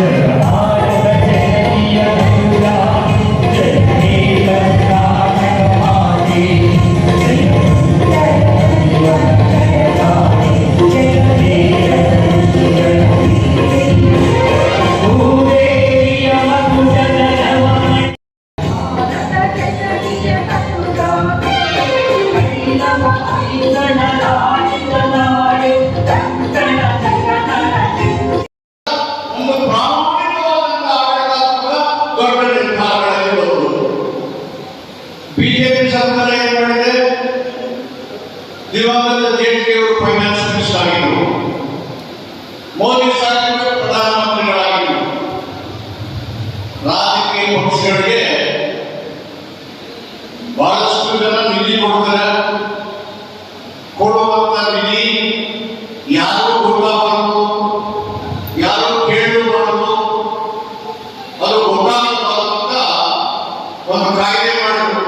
ಒಂದು ದಿವಂಗತ ಜೇಟ್ಲಿ ಅವರು ಫೈನಾನ್ಸ್ ಮಿನಿಸ್ಟರ್ ಆಗಿದ್ರು ಮೋದಿ ಸರ್ಕಾರ ಪ್ರಧಾನಮಂತ್ರಿಗಳಾಗಿದ್ರು ರಾಜಕೀಯ ಪಕ್ಷಗಳಿಗೆ ಬಹಳಷ್ಟು ಜನ ನಿಧಿ ಕೊಡ್ತಾರೆ ಕೊಡುವಂತ ನಿಧಿ ಯಾರು ಗೊತ್ತಾಗಬಾರದು ಯಾರು ಕೇಳಬಾರದು ಅದು ಗೊತ್ತಾಗಬಾರದು ಅಂತ ಒಂದು ಕಾಯ್ದೆ ಮಾಡಿದ್ರು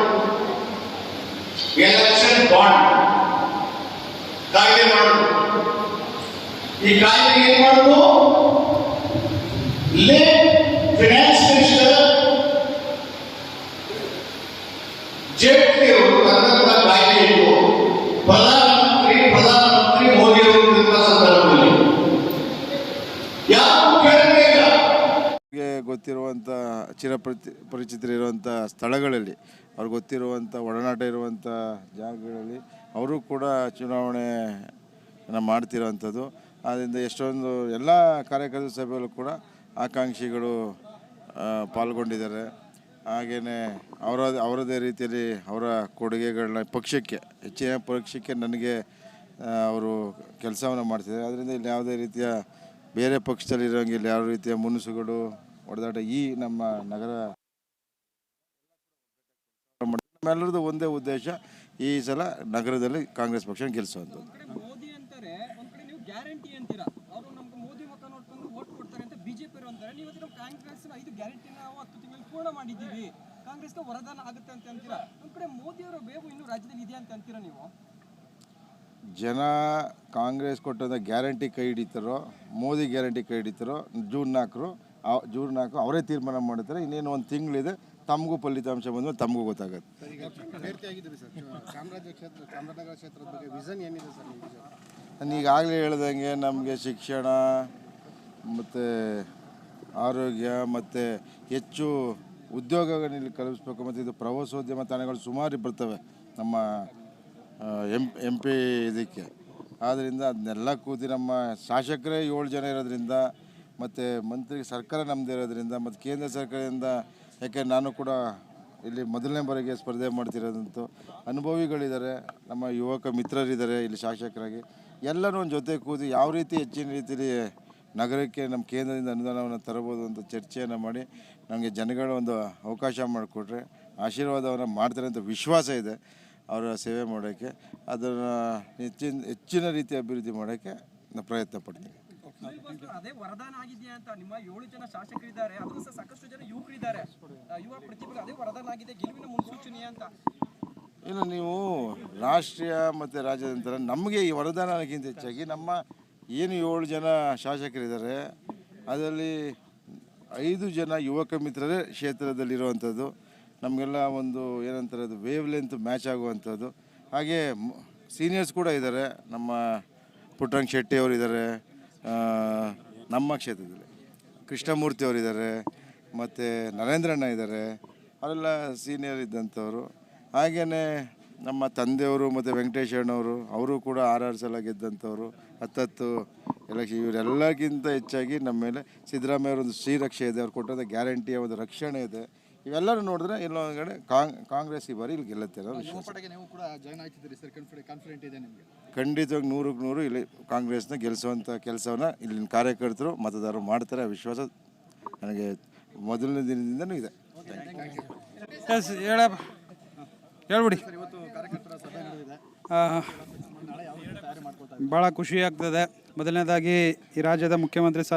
ಎಲೆಕ್ಷನ್ ಬಾಂಡ್ ಕಾಯ್ದೆ ಮಾಡಿದ್ರು ಈ ಕಾಯ್ದೆ ಏನ್ ಮಾಡುದು? ಇಲ್ಲೇ ಫಿನಾನ್ಸ್ ಮಿನಿಸ್ಟರ್ ಜೇಟ್ಲಿ ಅವರು ಕಾಯ್ದೆ ಇತ್ತು. ಪ್ರಧಾನಮಂತ್ರಿ ಪ್ರಧಾನಮಂತ್ರಿ ಮೋದಿ ಅವರು ಸಂದರ್ಭದಲ್ಲಿ. ಯಾರು ಗೆ ಗೊತ್ತಿರುವಂಥ ಚಿರಪರಿಚಿ ಪರಿಚಿತರಿರುವಂಥ ಸ್ಥಳಗಳಲ್ಲಿ, ಅವ್ರಿಗೆ ಗೊತ್ತಿರುವಂಥ ಒಡನಾಟ ಇರುವಂಥ ಜಾಗಗಳಲ್ಲಿ, ಅವರು ಕೂಡ ಚುನಾವಣೆ ಮಾಡ್ತಿರೋವಂಥದ್ದು ಆದ್ದರಿಂದ ಎಷ್ಟೊಂದು ಎಲ್ಲ ಕಾರ್ಯಕರ್ತ ಸಭೆಯಲ್ಲೂ ಕೂಡ ಆಕಾಂಕ್ಷಿಗಳು ಪಾಲ್ಗೊಂಡಿದ್ದಾರೆ. ಹಾಗೆಯೇ ಅವರ, ಅವರದೇ ರೀತಿಯಲ್ಲಿ ಅವರ ಕೊಡುಗೆಗಳನ್ನ ಪಕ್ಷಕ್ಕೆ, ಹೆಚ್ಚಿನ ಪಕ್ಷಕ್ಕೆ ನನಗೆ ಅವರು ಕೆಲಸವನ್ನು ಮಾಡ್ತಿದ್ದಾರೆ. ಅದರಿಂದ ಇಲ್ಲಿ ಯಾವುದೇ ರೀತಿಯ ಬೇರೆ ಪಕ್ಷದಲ್ಲಿ ಇರೋಂಗಿಲ್ಲ ಯಾವ ರೀತಿಯ ಮುನುಸುಗಳು ಹೊಡೆದಾಟ ಈ ನಮ್ಮ ನಗರ ನಮ್ಮೆಲ್ಲರದ್ದು ಒಂದೇ ಉದ್ದೇಶ ಈ ಸಲ ನಗರದಲ್ಲಿ ಕಾಂಗ್ರೆಸ್ ಪಕ್ಷ ಗೆಲ್ಲಿಸುವಂಥದ್ದು ಕಡೆ ಮೋದಿ ಅಂತಾರೆ ಒಂದ್ ಕಡೆ ನೀವು ಗ್ಯಾರಂಟಿ ಅಂತೀರಾ ಅವರು ನಮ್ಗೆ ಮೋದಿ ಮುಖ ನೋಡ್ಕೊಂಡು ವೋಟ್ ಕೊಡ್ತಾರೆ ಅಂತ ಬಿಜೆಪಿ ಅಂತಾರೆ ನೀವು ಇವತ್ತು ನಮ್ಮ ಕಾಂಗ್ರೆಸ್ ಐದು ಗ್ಯಾರಂಟಿನ ನಾವು ಹತ್ತು ತಿಂಗಳು ಪೂರ್ಣ ಮಾಡಿದ್ದೀವಿ. ಕಾಂಗ್ರೆಸ್ಗೆ ವರದಾನ ಆಗುತ್ತೆ ಅಂತ ಅಂತೀರಾ? ಒಂದ್ ಕಡೆ ಮೋದಿ ಅವರ ಬೇವು ಇನ್ನು ರಾಜ್ಯದಲ್ಲಿ ಇದೆ ಅಂತ ಅಂತೀರಾ ನೀವು? ಜನ ಕಾಂಗ್ರೆಸ್ ಕೊಟ್ಟಂತ ಗ್ಯಾರಂಟಿ ಕೈ ಹಿಡಿತಾರೋ ಮೋದಿ ಗ್ಯಾರಂಟಿ ಕೈ ಹಿಡಿತಾರೋ ಜೂನ್ ನಾಲ್ಕರು ಆ- ಜೂನ್ ನಾಲ್ಕು ಅವರೇ ತೀರ್ಮಾನ ಮಾಡ್ತಾರೆ ಇನ್ನೇನು ಒಂದು ತಿಂಗಳಿದೆ ತಮಗೂ ಫಲಿತಾಂಶ ಬಂದಮೇಲೆ ತಮಗೂ ಗೊತ್ತಾಗುತ್ತೆ. ನಾನು ಈಗಾಗಲೇ ಹೇಳ್ದಂಗೆ ನಮಗೆ ಶಿಕ್ಷಣ ಮತ್ತು ಆರೋಗ್ಯ ಮತ್ತು ಹೆಚ್ಚು ಉದ್ಯೋಗಗಳಲ್ಲಿ ಕಲ್ಪಿಸ್ಬೇಕು ಮತ್ತು ಇದು ಪ್ರವಾಸೋದ್ಯಮ ತಾಣಗಳು ಸುಮಾರು ಬರ್ತವೆ ನಮ್ಮ ಎಂ ಎಂ ಪಿ ಇದಕ್ಕೆ. ಆದ್ದರಿಂದ ಅದನ್ನೆಲ್ಲ ಕೂತಿ ನಮ್ಮ ಶಾಸಕರೇ ಏಳು ಜನ ಇರೋದ್ರಿಂದ ಮತ್ತು ಮಂತ್ರಿ ಸರ್ಕಾರ ನಮ್ಮದೇ ಇರೋದ್ರಿಂದ ಮತ್ತು ಕೇಂದ್ರ ಸರ್ಕಾರದಿಂದ, ಯಾಕೆ ನಾನು ಕೂಡ ಇಲ್ಲಿ ಮೊದಲನೇ ಬಾರಿಗೆ ಸ್ಪರ್ಧೆ ಮಾಡ್ತಿರೋದಂತೂ ಅನುಭವಿಗಳಿದ್ದಾರೆ. ನಮ್ಮ ಯುವಕ ಮಿತ್ರರಿದ್ದಾರೆ ಇಲ್ಲಿ ಶಾಸಕರಾಗಿ. ಎಲ್ಲರೂ ಒಂದು ಜೊತೆ ಕೂತು ಯಾವ ರೀತಿ ಹೆಚ್ಚಿನ ರೀತಿಯಲ್ಲಿ ನಗರಕ್ಕೆ ನಮ್ಮ ಕೇಂದ್ರದಿಂದ ಅನುದಾನವನ್ನು ತರಬೋದು ಅಂತ ಚರ್ಚೆಯನ್ನು ಮಾಡಿ ನಮಗೆ ಜನಗಳ ಒಂದು ಅವಕಾಶ ಮಾಡಿಕೊಟ್ರೆ ಆಶೀರ್ವಾದವನ್ನು ಮಾಡ್ತಾರೆ ಅಂತ ವಿಶ್ವಾಸ ಇದೆ ಅವರ ಸೇವೆ ಮಾಡೋಕ್ಕೆ. ಅದನ್ನು ಹೆಚ್ಚಿನ ಹೆಚ್ಚಿನ ರೀತಿ ಅಭಿವೃದ್ಧಿ ಮಾಡೋಕ್ಕೆ ನಾನು ಪ್ರಯತ್ನ ಪಡ್ತೀನಿ. ಅದೇ ವರದಾನ ಆಗಿದೆಯಾ ಅಂತ ನಿಮ್ಮ ಏಳು ಜನ ಶಾಸಕರಿದ್ದಾರೆ ಇದ್ದಾರೆ ಸಹ ಸಾಕಷ್ಟು ಜನ ಯುವಕರಿದ್ದಾರೆ. ಯುವ ಪ್ರತಿಭೆಗಳು ಅದೇ ವರದಾನ ಆಗಿದೆ ಗೆಲುವಿನ ಮುನ್ಸೂಚನೆಯ ಅಂತ? ಇನ್ನು ನೀವು ರಾಷ್ಟ್ರೀಯ ಮತ್ತು ರಾಜ್ಯದಂತರ ನಮಗೆ ಈ ವರದಾನಕ್ಕಿಂತ ಹೆಚ್ಚಾಗಿ ನಮ್ಮ ಏನು ಏಳು ಜನ ಶಾಸಕರಿದ್ದಾರೆ, ಅದರಲ್ಲಿ ಐದು ಜನ ಯುವಕ ಮಿತ್ರರೇ ಕ್ಷೇತ್ರದಲ್ಲಿರುವಂಥದ್ದು. ನಮಗೆಲ್ಲ ಒಂದು ಏನಂತಾರೆ ಅದು ವೇವ್ ಲೆಂತ್ ಮ್ಯಾಚ್ ಆಗುವಂಥದ್ದು. ಹಾಗೆ ಸೀನಿಯರ್ಸ್ ಕೂಡ ಇದ್ದಾರೆ, ನಮ್ಮ ಪುಟ್ಟರಂಗ್ ಶೆಟ್ಟಿ ಅವರಿದ್ದಾರೆ ನಮ್ಮ ಕ್ಷೇತ್ರದಲ್ಲಿ. ಕೃಷ್ಣಮೂರ್ತಿ ಅವರಿದ್ದಾರೆ, ಮತ್ತು ನರೇಂದ್ರಣ್ಣ ಇದ್ದಾರೆ, ಅವರೆಲ್ಲ ಸೀನಿಯರ್ ಇದ್ದಂಥವ್ರು. ಹಾಗೆಯೇ ನಮ್ಮ ತಂದೆಯವರು ಮತ್ತು ವೆಂಕಟೇಶ್ ಅಣ್ಣವರು, ಅವರು ಕೂಡ ಆರಾರು ಸಲ ಗೆದ್ದಂಥವ್ರು. ಹತ್ತತ್ತು ಎಲೆಕ್ಷನ್ ಇವರೆಲ್ಲಕ್ಕಿಂತ ಹೆಚ್ಚಾಗಿ ನಮ್ಮ ಮೇಲೆ ಸಿದ್ದರಾಮಯ್ಯ ಒಂದು ಶ್ರೀರಕ್ಷೆ ಇದೆ. ಅವ್ರು ಕೊಟ್ಟಂಥ ಗ್ಯಾರಂಟಿಯ ಒಂದು ರಕ್ಷಣೆ ಇದೆ. ಇವೆಲ್ಲರೂ ನೋಡಿದ್ರೆ ಎಲ್ಲೊಂದು ಕಡೆ ಕಾಂಗ್ ಕಾಂಗ್ರೆಸ್ ಈ ಬಾರಿ ಇಲ್ಲಿ ಗೆಲ್ಲುತ್ತೆ ಅನ್ನೋ ವಿಶ್ವಾಸ ನೀವು ಕೂಡ ಜಾಯ್ನ್ ಆಗ್ತಿದ್ದೀರಿ ಸರ್ ಕಾನ್ಫಿಡೆ ಕಾನ್ಫಿಡೆಂಟ್ ಇದೆ ನಿಮಗೆ. ಖಂಡಿತವಾಗಿ ನೂರಕ್ಕೆ ನೂರು ಇಲ್ಲಿ ಕಾಂಗ್ರೆಸ್ನ ಗೆಲ್ಲಿಸುವಂಥ ಕೆಲಸವನ್ನು ಇಲ್ಲಿನ ಕಾರ್ಯಕರ್ತರು ಮತದಾರರು ಮಾಡ್ತಾರೆ. ಆ ವಿಶ್ವಾಸ ನನಗೆ ಮೊದಲನೇ ದಿನದಿಂದನೂ ಇದೆ. ಹೇಳ್ಬಿಡಿ. ಇವತ್ತು ಕಾರ್ಯಕರ್ತರ ಸಭೆ ನಡೆದಿದೆ. ಭಾಳ ಖುಷಿ ಆಗ್ತದೆ. ಮೊದಲನೇದಾಗಿ ಈ ರಾಜ್ಯದ ಮುಖ್ಯಮಂತ್ರಿ ಸ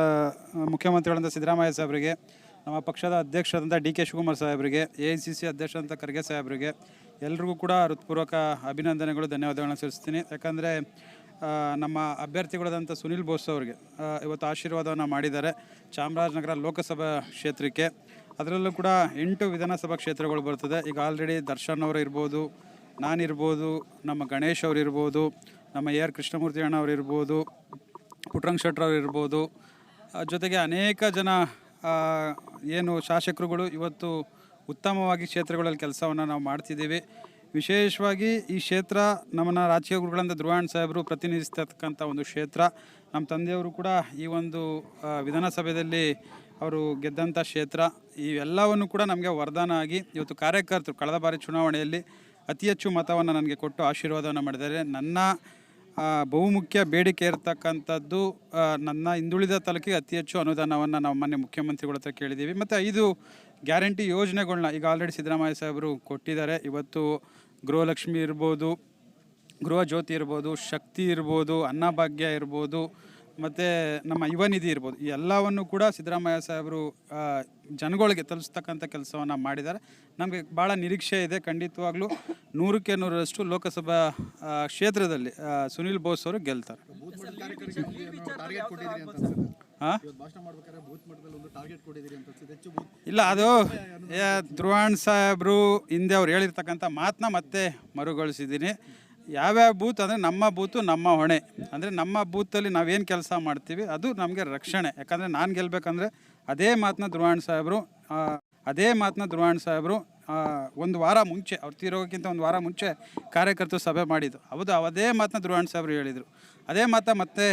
ಮುಖ್ಯಮಂತ್ರಿಗಳಂತ ಸಿದ್ದರಾಮಯ್ಯ ಸಾಹೇಬರಿಗೆ, ನಮ್ಮ ಪಕ್ಷದ ಅಧ್ಯಕ್ಷರಾದಂಥ ಡಿ ಕೆ ಶಿವಕುಮಾರ್ ಸಾಹೇಬರಿಗೆ, ಎ ಐ ಸಿ ಸಿ ಅಧ್ಯಕ್ಷರಂತ ಖರ್ಗೆ ಸಾಹೇಬರಿಗೆ ಎಲ್ರಿಗೂ ಕೂಡ ಹೃತ್ಪೂರ್ವಕ ಅಭಿನಂದನೆಗಳು, ಧನ್ಯವಾದಗಳನ್ನ ಸಲ್ಲಿಸ್ತೀನಿ. ಯಾಕಂದರೆ ನಮ್ಮ ಅಭ್ಯರ್ಥಿಗಳಾದಂಥ ಸುನಿಲ್ ಬೋಸ್ ಅವರಿಗೆ ಇವತ್ತು ಆಶೀರ್ವಾದವನ್ನು ಮಾಡಿದ್ದಾರೆ ಚಾಮರಾಜನಗರ ಲೋಕಸಭಾ ಕ್ಷೇತ್ರಕ್ಕೆ. ಅದರಲ್ಲೂ ಕೂಡ ಎಂಟು ವಿಧಾನಸಭಾ ಕ್ಷೇತ್ರಗಳು ಬರ್ತದೆ. ಈಗ ಆಲ್ರೆಡಿ ದರ್ಶನ್ ಅವರು ಇರ್ಬೋದು ನಾನಿರ್ಬೋದು ನಮ್ಮ ಗಣೇಶ್ ಅವರು ಇರ್ಬೋದು ನಮ್ಮ ಎ ಆರ್ ಕೃಷ್ಣಮೂರ್ತಿ ಅಣ್ಣ ಅವರು ಇರ್ಬೋದು ಪುಟ್ರಂಗ್ ಶೆಟ್ರ್ ಅವರು ಇರ್ಬೋದು ಜೊತೆಗೆ ಅನೇಕ ಜನ ಏನು ಶಾಸಕರುಗಳು ಇವತ್ತು ಉತ್ತಮವಾಗಿ ಕ್ಷೇತ್ರಗಳಲ್ಲಿ ಕೆಲಸವನ್ನು ನಾವು ಮಾಡ್ತಿದ್ದೀವಿ. ವಿಶೇಷವಾಗಿ ಈ ಕ್ಷೇತ್ರ ನಮ್ಮನ್ನು ರಾಜಕೀಯ ಗುರುಗಳಂತ ಧ್ರುವಾಣ್ ಸಾಹೇಬರು ಪ್ರತಿನಿಧಿಸ್ತಕ್ಕಂಥ ಒಂದು ಕ್ಷೇತ್ರ. ನಮ್ಮ ತಂದೆಯವರು ಕೂಡ ಈ ಒಂದು ವಿಧಾನಸಭೆಯಲ್ಲಿ ಅವರು ಗೆದ್ದಂಥ ಕ್ಷೇತ್ರ. ಇವೆಲ್ಲವನ್ನು ಕೂಡ ನಮಗೆ ವರದಾನ ಆಗಿ ಇವತ್ತು ಕಾರ್ಯಕರ್ತರು ಕಳೆದ ಬಾರಿ ಚುನಾವಣೆಯಲ್ಲಿ ಅತಿ ಹೆಚ್ಚು ಮತವನ್ನು ನನಗೆ ಕೊಟ್ಟು ಆಶೀರ್ವಾದವನ್ನು ಮಾಡಿದ್ದಾರೆ. ನನ್ನ ಬಹುಮುಖ್ಯ ಬೇಡಿಕೆ ಇರತಕ್ಕಂಥದ್ದು ನನ್ನ ಹಿಂದುಳಿದ ತಾಲೂಕಿಗೆ ಅತಿ ಹೆಚ್ಚು ಅನುದಾನವನ್ನು ನಾವು ಮೊನ್ನೆ ಮುಖ್ಯಮಂತ್ರಿಗಳ ಹತ್ರ ಕೇಳಿದ್ದೀವಿ. ಮತ್ತು ಐದು ಗ್ಯಾರಂಟಿ ಯೋಜನೆಗಳನ್ನ ಈಗ ಆಲ್ರೆಡಿ ಸಿದ್ದರಾಮಯ್ಯ ಸಾಹೇಬರು ಕೊಟ್ಟಿದ್ದಾರೆ. ಇವತ್ತು ಗೃಹಲಕ್ಷ್ಮಿ ಇರ್ಬೋದು ಗೃಹ ಜ್ಯೋತಿ ಇರ್ಬೋದು, ಶಕ್ತಿ ಇರ್ಬೋದು ಅನ್ನಭಾಗ್ಯ ಇರ್ಬೋದು ಮತ್ತು ನಮ್ಮ ಯುವ ನಿಧಿ ಇರ್ಬೋದು ಈ ಎಲ್ಲವನ್ನು ಕೂಡ ಸಿದ್ದರಾಮಯ್ಯ ಸಾಹೇಬರು ಜನಗಳಿಗೆ ತಲುಪಿಸ್ತಕ್ಕಂಥ ಕೆಲಸವನ್ನು ಮಾಡಿದ್ದಾರೆ. ನಮಗೆ ಭಾಳ ನಿರೀಕ್ಷೆ ಇದೆ. ಖಂಡಿತವಾಗ್ಲೂ ನೂರಕ್ಕೆ ನೂರರಷ್ಟು ಲೋಕಸಭಾ ಕ್ಷೇತ್ರದಲ್ಲಿ ಸುನಿಲ್ ಬೋಸ್ ಅವರು ಗೆಲ್ತಾರೆ. ಟಾರ್ಗೆಟ್ ಕೊಟ್ಟಿದ್ದೀರಿ ಅಂತ ಅನ್ಸುತ್ತೆ. ಹಾಂ? ಇವತ್ತು ಭಾಷಣ ಮಾಡ್ಬೇಕಾದ್ರೆ ಬೂತ್ ಮಟ್ಟದಲ್ಲಿ ಒಂದು ಟಾರ್ಗೆಟ್ ಕೊಟ್ಟಿದ್ದೀರಿ ಅಂತ ಅನ್ಸುತ್ತೆ. ಇಲ್ಲ ಅದು ಧ್ರುವಾಣ್ ಸಾಹೇಬರು ಹಿಂದೆ ಅವ್ರು ಹೇಳಿರ್ತಕ್ಕಂಥ ಮಾತನ್ನ ಮತ್ತೆ ಮರುಗೊಳಿಸಿದ್ದೀನಿ. ಯಾವ್ಯಾವ ಬೂತ್ ಅಂದರೆ ನಮ್ಮ ಬೂತು ನಮ್ಮ ಹೊಣೆ. ಅಂದರೆ ನಮ್ಮ ಬೂತಲ್ಲಿ ನಾವೇನು ಕೆಲಸ ಮಾಡ್ತೀವಿ, ಅದು ನಮಗೆ ರಕ್ಷಣೆ. ಯಾಕಂದರೆ ನಾನು ಗೆಲ್ಲಬೇಕಂದ್ರೆ ಅದೇ ಮಾತನ್ನ ಧ್ರುವಾಣ್ ಸಾಹೇಬರು ಅದೇ ಮಾತನ್ನ ಧ್ರುವಾಣ್ ಸಾಹೇಬರು ಒಂದು ವಾರ ಮುಂಚೆ, ಅವ್ರು ತೀರೋಗೋಕ್ಕಿಂತ ಒಂದು ವಾರ ಮುಂಚೆ ಕಾರ್ಯಕರ್ತರು ಸಭೆ ಮಾಡಿದ್ದು. ಹೌದು ಅದೇ ಮಾತನ್ನ ಧ್ರುವಾಣ್ ಸಾಹೇಬರು ಹೇಳಿದರು. ಅದೇ ಮಾತ ಮತ್ತೆ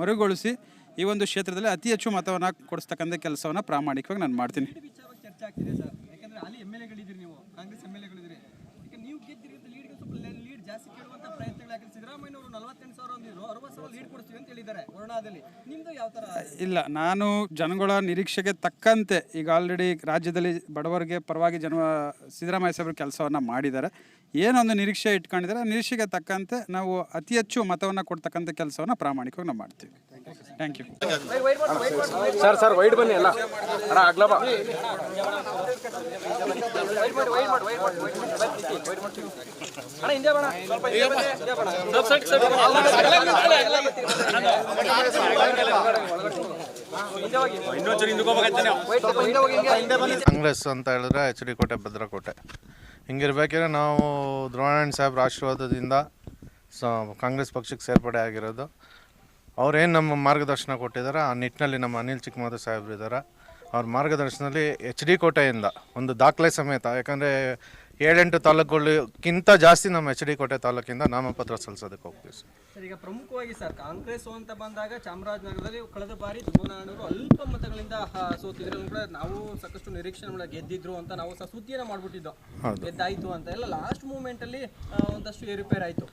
ಮರುಗೊಳಿಸಿ ಈ ಒಂದು ಕ್ಷೇತ್ರದಲ್ಲಿ ಅತಿ ಹೆಚ್ಚು ಮತವನ್ನು ಕೊಡಿಸ್ತಕ್ಕಂಥ ಕೆಲಸವನ್ನು ಪ್ರಾಮಾಣಿಕವಾಗಿ ನಾನು ಮಾಡ್ತೀನಿ. ಸರ್. ಯಾಕಂದ್ರೆ ಅಲ್ಲಿ ಎಲ್ ನೀವು. ಕಾಂಗ್ರೆಸ್ ಎಲ್ ನೀವು ಜಾಸ್ತಿ ಕೇಳುವಂತ ಪ್ರಯತ್ನಗಳು ಯಾಕೆ ಸಿದ್ದರಾಮಯ್ಯ ಅವರು ನಲವತ್ತೆಂಟು ಸಾವಿರ ಅಂದಿದ್ರು ಅರವತ್ತು ಸಾವಿರ ಲೀಡ್ ಕೊಡ್ತೀವಿ ಅಂತ ಹೇಳಿದ್ದಾರೆ ವರ್ಣಾದಲ್ಲಿ. ನಿಮ್ದು ಯಾವ ತರ? ಇಲ್ಲ, ನಾನು ಜನಗಳ ನಿರೀಕ್ಷೆಗೆ ತಕ್ಕಂತೆ ಈಗ ಆಲ್ರೆಡಿ ರಾಜ್ಯದಲ್ಲಿ ಬಡವರಿಗೆ ಪರವಾಗಿ ಜನ ಸಿದ್ದರಾಮಯ್ಯ ಸಾಹೇಬರು ಕೆಲಸವನ್ನು ಮಾಡಿದ್ದಾರೆ. ಏನೊಂದು ನಿರೀಕ್ಷೆ ಇಟ್ಕೊಂಡಿದ್ದಾರೆ ನಿರೀಕ್ಷೆಗೆ ತಕ್ಕಂತೆ ನಾವು ಅತಿ ಹೆಚ್ಚು ಮತವನ್ನು ಕೊಡ್ತಕ್ಕಂಥ ಕೆಲಸವನ್ನು ಪ್ರಾಮಾಣಿಕವಾಗಿ ನಾವು ಮಾಡ್ತೀವಿ. Thank you sir sir wait ಬನ್ನಿ ಅಲ್ಲ. ಅಣ್ಣ ಆಗ್ಲಾ ಬಾ. ಕಾಂಗ್ರೆಸ್ ಅಂತ ಹೇಳಿದ್ರೆ ಎಚ್ ಡಿ ಕೋಟೆ ಭದ್ರಕೋಟೆ. ಹಿಂಗಿರ್ಬೇಕಾದ್ರೆ ನಾವು ದ್ರೋಣಾಯಣ್ ಸಾಹೇಬ್ರ ಆಶೀರ್ವಾದದಿಂದ ಸ ಕಾಂಗ್ರೆಸ್ ಪಕ್ಷಕ್ಕೆ ಸೇರ್ಪಡೆ ಆಗಿರೋದು. ಅವ್ರೇನು ನಮ್ಮ ಮಾರ್ಗದರ್ಶನ ಕೊಟ್ಟಿದ್ದಾರೆ ಆ ನಿಟ್ಟಿನಲ್ಲಿ ನಮ್ಮ ಅನಿಲ್ ಚಿಕ್ಕಮಾದ ಸಾಹೇಬ್ರು ಇದ್ದಾರೆ ಅವ್ರ ಮಾರ್ಗದರ್ಶನದಲ್ಲಿ ಎಚ್ ಡಿ ಕೋಟೆಯಿಂದ ಒಂದು ದಾಖಲೆ ಸಮೇತ ಯಾಕಂದರೆ ಏಳೆಂಟು ತಾಲೂಕುಗಳಿಗಿಂತ ಜಾಸ್ತಿ ನಮ್ಮ ಎಚ್ ಡಿ ಕೋಟೆ ತಾಲೂಕಿಂದ ನಾಮಪತ್ರ ಸಲ್ಲಿಸೋದಕ್ಕೆ ಹೋಗ್ತೀವಿ ಸರ್. ಈಗ ಪ್ರಮುಖವಾಗಿ ಸರ್ ಕಾಂಗ್ರೆಸ್ ಅಂತ ಬಂದಾಗ ಚಾಮರಾಜನಗರದಲ್ಲಿ ಕಳೆದ ಬಾರಿ ಧುಮನಾಡವರು ಅಲ್ಪ ಮತಗಳಿಂದ ಸೋತಿದ್ರು ಕೂಡ ನಾವು ಸಾಕಷ್ಟು ನಿರೀಕ್ಷೆ ಮಾಡಿ ಗೆದ್ದಿದ್ರು ಅಂತ ನಾವು ಸಹ ಸುದ್ದಿಯನ್ನು ಮಾಡಿಬಿಟ್ಟಿದ್ದೋ. ಗೆದ್ದಾಯಿತು ಅಂತ. ಎಲ್ಲ ಲಾಸ್ಟ್ ಮೂಮೆಂಟಲ್ಲಿ ಒಂದಷ್ಟು ಏರುಪೇರು ಆಯ್ತು.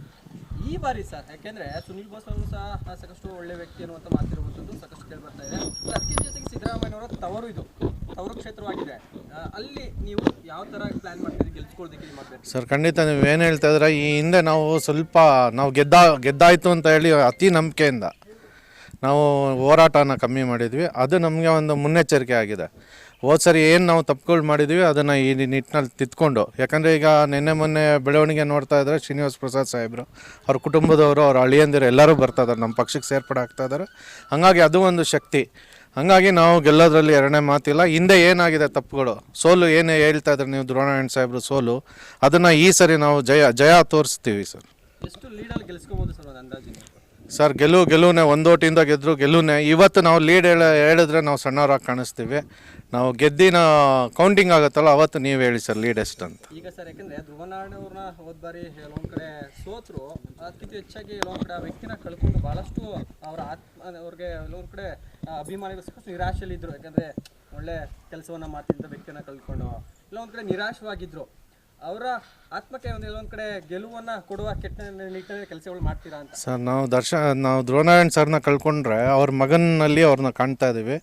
ಈ ಬಾರಿ ಸರ್, ಯಾಕೆಂದ್ರೆ ಸುನಿಲ್ ಬೋಸ್ ಅವರು ಸಹ ಸಾಕಷ್ಟು ಒಳ್ಳೆ ವ್ಯಕ್ತಿ ಅನ್ನುವಂತ ಮಾತಿರುವಂಥದ್ದು ಸಾಕಷ್ಟು ಕೇಳಿ ಬರ್ತಾ ಇದೆ ಅದಕ್ಕೆ ಜೊತೆಗೆ ಸಿದ್ದರಾಮಯ್ಯನವರ ತವರು ಇದು, ತವರು ಕ್ಷೇತ್ರವಾಗಿದೆ. ಅಲ್ಲಿ ನೀವು ಯಾವ ತರ ಪ್ಲಾನ್ ಮಾಡ್ತೀರಿ ಗೆಲ್ಸ್ಕೊಳ್ಳೋದಕ್ಕೆ ಸರ್, ಖಂಡಿತ ನೀವು ಏನು ಹೇಳ್ತಾ ಇದ್ರೆ ಈ ಹಿಂದೆ ನಾವು ಸ್ವಲ್ಪ, ನಾವು ಗೆದ್ದ, ಗೆದ್ದಾಯ್ತು ಅಂತ ಹೇಳಿ ಅತಿ ನಂಬಿಕೆಯಿಂದ ನಾವು ಹೋರಾಟನ ಕಮ್ಮಿ ಮಾಡಿದ್ವಿ. ಅದು ನಮಗೆ ಒಂದು ಮುನ್ನೆಚ್ಚರಿಕೆ ಆಗಿದೆ. ಹೋದ ಸರಿ ಏನು ನಾವು ತಪ್ಪುಗಳು ಮಾಡಿದ್ವಿ, ಅದನ್ನು ಈ ನಿಟ್ಟಿನಲ್ಲಿ ತಿದ್ಕೊಂಡು. ಯಾಕಂದರೆ ಈಗ ನಿನ್ನೆ ಮೊನ್ನೆ ಬೆಳವಣಿಗೆ ನೋಡ್ತಾ ಇದ್ದಾರೆ ಶ್ರೀನಿವಾಸ ಪ್ರಸಾದ್ ಸಾಹೇಬರು, ಅವ್ರ ಕುಟುಂಬದವರು, ಅವ್ರ ಅಳಿಯಂದಿರು ಎಲ್ಲರೂ ಬರ್ತಾ ಇದ್ದಾರೆ ನಮ್ಮ ಪಕ್ಷಕ್ಕೆ ಸೇರ್ಪಡೆ ಆಗ್ತಾ ಇದ್ದಾರೆ ಹಾಗಾಗಿ ಅದು ಒಂದು ಶಕ್ತಿ. ಹಂಗಾಗಿ ನಾವು ಗೆಲ್ಲೋದ್ರಲ್ಲಿ ಎರಡನೇ ಮಾತಿಲ್ಲ. ಹಿಂದೆ ಏನಾಗಿದೆ ತಪ್ಪುಗಳು? ಸೋಲು ಏನೇ ಹೇಳ್ತಾ ಇದ್ರೆ ನೀವು ದ್ರೋಣಾಯಣ ಸಾಹೇಬ್ರು ಸೋಲು. ಅದನ್ನು ಈ ಸರಿ ನಾವು ಜಯ ಜಯ ತೋರಿಸ್ತೀವಿ ಸರ್. ಎಷ್ಟು ಲೀಡಲ್ಲಿ ಗೆಲ್ಸ್ಕೋಬಹುದು ಸರ್ ಅಂದಾಜು ಸರ್, ಗೆಲುವು, ಗೆಲುವನೇ ಒಂದೋಟಿಂದ ಗೆದ್ರು ಗೆಲುವನೇ. ಇವತ್ತು ನಾವು ಲೀಡ್ ಹೇಳ, ಹೇಳಿದ್ರೆ ನಾವು ಸಣ್ಣವರಾಗಿ ಕಾಣಿಸ್ತೀವಿ. ನಾವು ಗೆದ್ದಿನ ಕೌಂಟಿಂಗ್ ಆಗುತ್ತಲ್ಲ, ಅವತ್ತು ನೀವು ಹೇಳಿ ಸರ್ ಲೀಡ್ ಎಷ್ಟು ಅಂತ. ಈಗ ಸರ್, ಯಾಕಂದರೆ ಧ್ರುವನಾರಾಯಣವ್ರನ್ನ ಹೋದ ಬಾರಿ ಹೇಳೋ ಕಡೆ ಸೋತರು ಅದಕ್ಕಿಂತ ಹೆಚ್ಚಾಗಿ ಹೇಳೋ ಕಡೆ ಆ ವ್ಯಕ್ತಿನ ಕಳ್ಕೊಂಡು ಬಹಳಷ್ಟು ಅವರ ಆತ್ಮ, ಅವ್ರಿಗೆ ಕೆಲವೊಂದ್ ಕಡೆ ಅಭಿಮಾನಿಗಳು ಸಾಕಷ್ಟು ನಿರಾಶೆಯಲ್ಲಿದ್ದರು ಯಾಕಂದರೆ ಒಳ್ಳೆ ಕೆಲಸವನ್ನ ಮಾಡ್ತಿದ್ದ ವ್ಯಕ್ತಿನ ಕಳ್ಕೊಂಡು, ಕೆಲವೊಂದ್ ಕಡೆ ನಿರಾಶವಾಗಿದ್ರು. ಅವರ ಆತ್ಮಕ್ಕೆ ಒಂದು ಕಡೆ ಗೆಲುವನ್ನ ಕೊಡುವ ಕೆಟ್ಟ ನಿಟ್ಟಿನಲ್ಲಿ ಕೆಲಸಗಳು ಮಾಡ್ತೀರಾ ಅಂತ. ಸರ್, ನಾವು ದರ್ಶ, ನಾವು ಧ್ರುವನಾರಾಯಣ್ ಸರ್ನ ಕಳ್ಕೊಂಡ್ರೆ ಅವ್ರ ಮಗನಲ್ಲಿ ಅವ್ರನ್ನ ಕಾಣ್ತಾ ಇದ್ದೀವಿ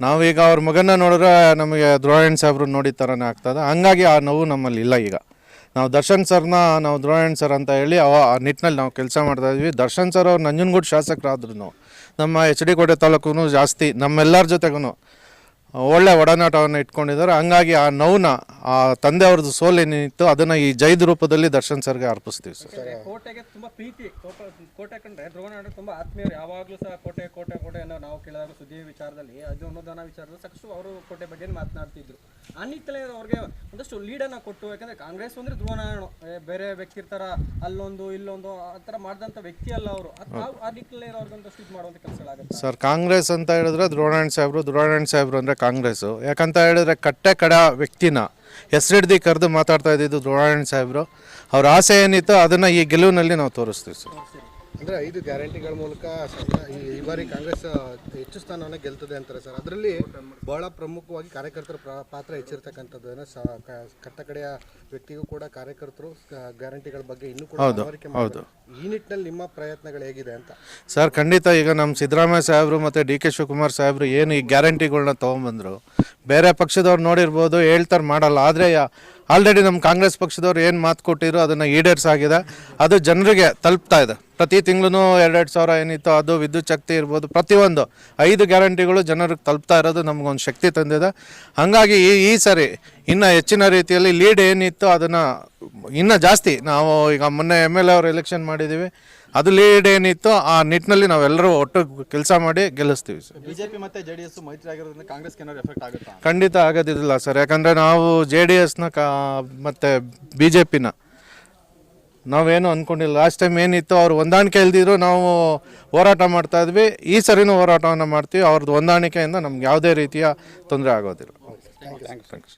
ನಾವೀಗ ಅವ್ರ ಮಗನ ನೋಡಿದ್ರೆ ನಮಗೆ ದ್ರೋಣಾಯಣ್ ಸಾಹೇಬ್ರು ನೋಡಿದ ಥರನೇ ಆಗ್ತದೆ. ಹಂಗಾಗಿ ಆ ನೋವು ನಮ್ಮಲ್ಲಿ ಇಲ್ಲ ಈಗ. ನಾವು ದರ್ಶನ್ ಸರ್ನ, ನಾವು ದ್ರೋಣಾಯಣ್ ಸರ್ ಅಂತ ಹೇಳಿ ಅವ ಆ ನಿಟ್ಟಿನಲ್ಲಿ ನಾವು ಕೆಲಸ ಮಾಡ್ತಾ ಇದ್ವಿ. ದರ್ಶನ್ ಸರ್ ಅವ್ರು ನಂಜನಗೂಡು ಶಾಸಕರಾದ್ರೂ ನಮ್ಮ ಎಚ್ ಡಿ ಕೋಟೆ ತಾಲೂಕು ಜಾಸ್ತಿ. ನಮ್ಮೆಲ್ಲರ ಜೊತೆಗೂ ಒಳ್ಳೆ ಒಡನಾಟವನ್ನು ಇಟ್ಕೊಂಡಿದ್ದಾರೆ. ಹಂಗಾಗಿ ಆ ನೌನ, ಆ ತಂದೆ ಅವ್ರದ್ದು ಸೋಲೇನಿತ್ತು ಅದನ್ನು ಈ ಜೈದ ರೂಪದಲ್ಲಿ ದರ್ಶನ್ ಸರ್ಗೆ ಅರ್ಪಿಸ್ತೀವಿ ಸರ್. ಕೋಟೆಗೆ ತುಂಬಾ ಪ್ರೀತಿ. ಕೋಟೆ ಕಂಡ್ರೆ ದ್ರೋಣ ತುಂಬಾ ಆತ್ಮೀಯರು. ಯಾವಾಗಲೂ ಸಹ ಕೋಟೆ ಕೋಟೆ ಕೋಟೆ ಅನ್ನೋ ನಾವು ಕೇಳಿದಾಗ ಸುದ್ದಿ ವಿಚಾರದಲ್ಲಿ, ಅದು ಅನುದಾನ ವಿಚಾರದಲ್ಲಿ ಸಾಕಷ್ಟು ಅವರು ಕೋಟೆ ಬಗ್ಗೆ ಮಾತನಾಡ್ತಿದ್ರು. ಆ ನಿಟ್ಟಿನಲ್ಲಿ ಅವ್ರಿಗೆ ಒಂದಷ್ಟು ಲೀಡನ್ನು ಕೊಟ್ಟು ಯಾಕಂದರೆ ಕಾಂಗ್ರೆಸ್ ಅಂದರೆ ಧ್ರುವನಾರಾಯಣ ಬೇರೆ ವ್ಯಕ್ತಿ ಇರ್ತಾರ ಅಲ್ಲೊಂದು ಇಲ್ಲೊಂದು ಆ ಥರ ಮಾಡಿದಂಥ ವ್ಯಕ್ತಿ ಅಲ್ಲ ಅವರು. ಆ ನಿಟ್ಟಿನಲ್ಲಿ ಅವ್ರಿಗೆ ಒಂದಷ್ಟು ಇದು ಮಾಡುವಂಥ ಕೆಲಸಗಳಾಗುತ್ತೆ ಸರ್ ಕಾಂಗ್ರೆಸ್ ಅಂತ ಹೇಳಿದ್ರೆ ಧ್ರುವನಾರಾಯಣ ಸಾಹೇಬರು ಧ್ರುವನಾರಾಯಣ ಸಾಹೇಬರು ಅಂದರೆ ಕಾಂಗ್ರೆಸ್ಸು. ಯಾಕಂತ ಹೇಳಿದ್ರೆ ಕಟ್ಟೆ ಕಡ ವ್ಯಕ್ತಿನ ಹೆಸರಿಡ್ದು ಕರೆದು ಮಾತಾಡ್ತಾ ಇದ್ದಿದ್ದು ಧ್ರುವನಾರಾಯಣ ಸಾಹೇಬರು. ಅವ್ರ ಆಸೆ ಏನಿತ್ತು ಅದನ್ನು ಈ ಗೆಲುವಿನಲ್ಲಿ ನಾವು ತೋರಿಸ್ತೀವಿ ಸರ್. ಅಂದ್ರೆ ಐದು ಗ್ಯಾರಂಟಿಗಳ ಮೂಲಕ ಈ ಬಾರಿ ಕಾಂಗ್ರೆಸ್ ಹೆಚ್ಚು ಸ್ಥಾನವನ್ನು ಗೆಲ್ತದೆ ಅಂತಾರೆ ಸರ್. ಅದರಲ್ಲಿ ಬಹಳ ಪ್ರಮುಖವಾಗಿ ಕಾರ್ಯಕರ್ತರ ಪಾತ್ರ ಹೆಚ್ಚಿರ್ತಕ್ಕಂಥದ್ದು ಕಟ್ಟ ಕಡೆಯ ವ್ಯಕ್ತಿಗೂ ಕೂಡ ಕಾರ್ಯಕರ್ತರು ಗ್ಯಾರಂಟಿಗಳ ಬಗ್ಗೆ ಇನ್ನೂ ಕೂಡ ಹೌದು. ಈ ನಿಟ್ಟಿನಲ್ಲಿ ನಿಮ್ಮ ಪ್ರಯತ್ನಗಳು ಹೇಗಿದೆ ಅಂತ? ಸರ್ ಖಂಡಿತ ಈಗ ನಮ್ಮ ಸಿದ್ದರಾಮಯ್ಯ ಸಾಹೇಬರು ಮತ್ತು ಡಿ ಕೆ ಶಿವಕುಮಾರ್ ಸಾಹೇಬರು ಏನು ಈ ಗ್ಯಾರಂಟಿಗಳನ್ನ ತೊಗೊಂಬಂದರು ಬೇರೆ ಪಕ್ಷದವ್ರು ನೋಡಿರ್ಬೋದು ಹೇಳ್ತಾರೆ ಮಾಡಲ್ಲ. ಆದರೆ ಆಲ್ರೆಡಿ ನಮ್ಮ ಕಾಂಗ್ರೆಸ್ ಪಕ್ಷದವ್ರು ಏನು ಮಾತು ಕೊಟ್ಟಿರೋ ಅದನ್ನು ಈಡೇರಿಸಾಗಿದೆ. ಅದು ಜನರಿಗೆ ತಲುಪ್ತಾ ಇದೆ. ಪ್ರತಿ ತಿಂಗಳೂ ಎರಡೆರಡು ಸಾವಿರ ಏನಿತ್ತು ಅದು ವಿದ್ಯುತ್ ಶಕ್ತಿ ಇರ್ಬೋದು, ಪ್ರತಿಯೊಂದು ಐದು ಗ್ಯಾರಂಟಿಗಳು ಜನರಿಗೆ ತಲುಪ್ತಾ ಇರೋದು ನಮಗೊಂದು ಶಕ್ತಿ ತಂದಿದೆ. ಹಾಗಾಗಿ ಈ ಈ ಸರಿ ಇನ್ನು ಹೆಚ್ಚಿನ ರೀತಿಯಲ್ಲಿ ಲೀಡ್ ಏನಿತ್ತು ಅದನ್ನು ಇನ್ನೂ ಜಾಸ್ತಿ ನಾವು ಈಗ ಮೊನ್ನೆ ಎಂ ಎಲ್ ಎ ಅವ್ರು ಎಲೆಕ್ಷನ್ ಮಾಡಿದ್ದೀವಿ ಅದು ಲೀಡ್ ಏನಿತ್ತು ಆ ನಿಟ್ಟಿನಲ್ಲಿ ನಾವೆಲ್ಲರೂ ಒಟ್ಟು ಕೆಲಸ ಮಾಡಿ ಗೆಲ್ಲಿಸ್ತೀವಿ ಸರ್. ಬಿಜೆಪಿ ಮತ್ತೆ ಜೆಡಿಎಸ್ ಮೈತ್ರಿ ಆಗಿರೋದ್ರಿಂದ ಕಾಂಗ್ರೆಸ್ ಏನಾದ್ರು ಎಫೆಕ್ಟ್ ಆಗುತ್ತಾ? ಖಂಡಿತ ಆಗೋದಿಲ್ಲ ಸರ್. ಯಾಕಂದರೆ ನಾವು ಜೆ ಡಿ ಎಸ್ನ ಕಾ ಮತ್ತು ಬಿ ಜೆ ಪಿನ ನಾವೇನು ಅಂದ್ಕೊಂಡಿಲ್ಲ ಲಾಸ್ಟ್ ಟೈಮ್ ಏನಿತ್ತು ಅವ್ರು ಹೊಂದಾಣಿಕೆ ಇಲ್ದಿದ್ರು ನಾವು ಹೋರಾಟ ಮಾಡ್ತಾ ಇದ್ವಿ. ಈ ಸರಿನೂ ಹೋರಾಟವನ್ನು ಮಾಡ್ತೀವಿ. ಅವ್ರದ್ದು ಹೊಂದಾಣಿಕೆಯಿಂದ ನಮ್ಗೆ ಯಾವುದೇ ರೀತಿಯ ತೊಂದರೆ ಆಗೋದಿಲ್ಲ. ಥ್ಯಾಂಕ್ಸ್